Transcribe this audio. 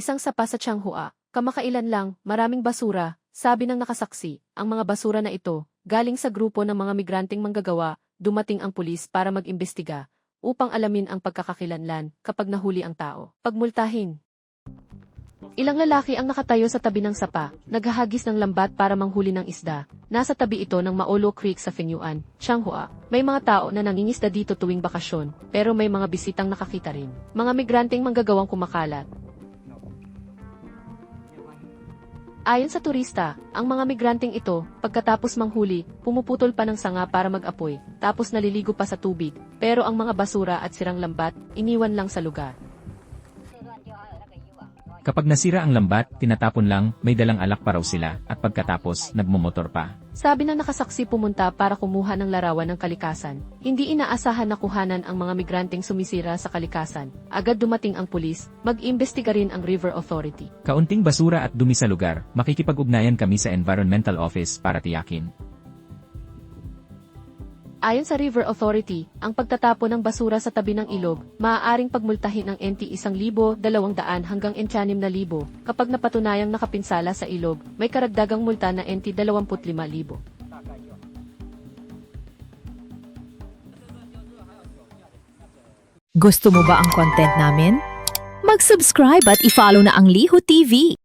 Isang sapa sa Changhua, kamakailan lang, maraming basura, sabi ng nakasaksi, ang mga basura na ito, galing sa grupo ng mga migranteng manggagawa, dumating ang pulis para mag-imbestiga, upang alamin ang pagkakakilanlan kapag nahuli ang tao. Pagmultahin. Ilang lalaki ang nakatayo sa tabi ng sapa, naghahagis ng lambat para manghuli ng isda. Nasa tabi ito ng Maolo Creek sa Fenyuan, Changhua. May mga tao na nangingisda dito tuwing bakasyon, pero may mga bisitang nakakita rin. Mga migranteng manggagawang kumakalat. Ayon sa turista, ang mga migranteng ito, pagkatapos manghuli, pumuputol pa ng sanga para mag-apoy, tapos naliligo pa sa tubig, pero ang mga basura at sirang lambat, iniwan lang sa lugar. Kapag nasira ang lambat, tinatapon lang, may dalang alak pa raw sila, at pagkatapos, nagmumotor pa. Sabi ng nakasaksi pumunta para kumuha ng larawan ng kalikasan. Hindi inaasahan na kuhanan ang mga migranteng sumisira sa kalikasan. Agad dumating ang pulis, mag-imbestiga rin ang River Authority. Kaunting basura at dumi sa lugar, makikipag-ugnayan kami sa Environmental Office para tiyakin. Ayon sa River Authority, ang pagtatapon ng basura sa tabi ng ilog, maaaring pagmultahin ng NT 1,200 hanggang NT 6,000. Kapag napatunayang nakapinsala sa ilog, may karagdagang multa na NT 25,000. Gusto mo ba ang content namin? Mag-subscribe at i-follow na ang Liho TV.